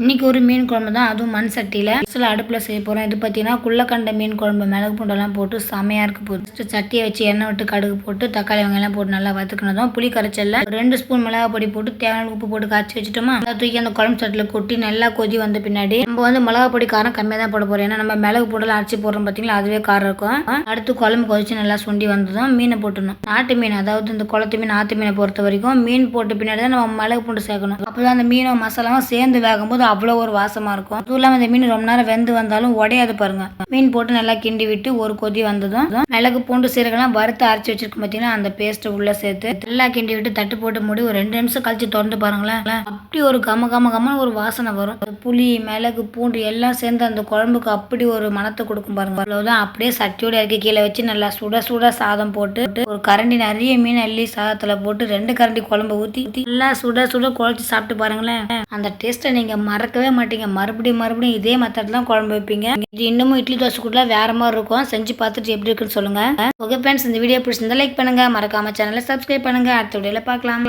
இன்றைக்கி ஒரு மீன் குழம்பு தான் அதுவும் மண் சட்டியில். சில அடுப்பில் செய்ய போகிறோம் இது பார்த்தீங்கன்னா குள்ளக்கண்ட மீன் குழம்பு மிளகு பூண்டெல்லாம் போட்டு செமையாக இருக்க போகுது ஃபஸ்ட்டு சட்டியை வச்சு எண்ணெய் விட்டு கடுகு போட்டு தக்காளி வெங்காயம் போட்டு நல்லா வதக்கினதும் புளி கரைச்சல்ல ஒரு ரெண்டு ஸ்பூன் மிளகா பொடி போட்டு தேவையான உப்பு போட்டு காய்ச்சி வச்சுட்டோமா அதை தூக்கி அந்த குழம்பு சட்டியில் கொட்டி நல்லா கொதி வந்த பின்னாடி நம்ம வந்து மிளகா பொடி காரம் கம்மியாக தான் போட போகிறோம் ஏன்னா நம்ம மிளகு போடலாம் அரைச்சி போடுறோம் பார்த்தீங்களா அதுவே காரம் இருக்கும். அடுத்து குழம்பு கொதிச்சு நல்லா சுண்டி வந்ததும் மீனை போட்டுடணும். நாட்டு மீன் அதாவது இந்த குளத்து மீன் ஆத்து மீனை பொறுத்த வரைக்கும் மீன் போட்ட பின்னாடி தான் நம்ம மிளகு பூண்டு சேர்க்கணும். அப்போதான் அந்த மீனும் மசாலாவும் சேர்ந்து வேகும்போது அவ்வளோ ஒரு வாசமாக இருக்கும். அதுவும் இல்லாமல் இந்த மீன் ரொம்ப நேரம் வெந்து வந்தாலும் உடையாது பாருங்க. மீன் போட்டு நல்லா கிண்டி விட்டு ஒரு கொதி வந்ததும் மிளகு பூண்டு சீரகெல்லாம் வறுத்து அரைச்சி வச்சிருக்கோம் பார்த்தீங்கன்னா அந்த பேஸ்ட்டை உள்ளே சேர்த்து நல்லா கிண்டி விட்டு தட்டு போட்டு மூடி ஒரு ரெண்டு நிமிஷம் கழிச்சு திறந்து பாருங்களேன். அப்படி ஒரு கம கம கம ஒரு வாசனை வரும். புளி மிளகு பூண்டு எல்லாம் சேர்ந்து அந்த குழம்புக்கு அப்படி ஒரு மணத்தை கொடுக்கும் பாருங்க. அவ்வளவுதான். அப்படியே சட்டியோட இறக்கி கீழே வச்சு நல்லா சுட சுட சாதம் போட்டு ஒரு கரண்டி நிறைய மீன் அள்ளி சாதத்துல போட்டு ரெண்டு கரண்டி குழம்பு ஊற்றி நல்லா சுட சுட குழச்சி சாப்பிட்டு பாருங்களேன். அந்த டேஸ்ட்டை நீங்க மறக்கவே மாட்டீங்க. மறுபடியும் மறுபடியும் இதே மெத்தட் தான் குழம்பு வைப்பீங்க. இது இன்னமும் இட்லி தோசை கூட வேற மாதிரி இருக்கும். செஞ்சு பார்த்துட்டு எப்படி இருக்குன்னு சொல்லுங்க. ஓகே ஃப்ரெண்ட்ஸ் இந்த வீடியோ பிடிச்சிருந்தா லைக் பண்ணுங்க. மறக்காம சேனலை சப்ஸ்கிரைப் பண்ணுங்க. அடுத்த வீடியோல பார்க்கலாம்.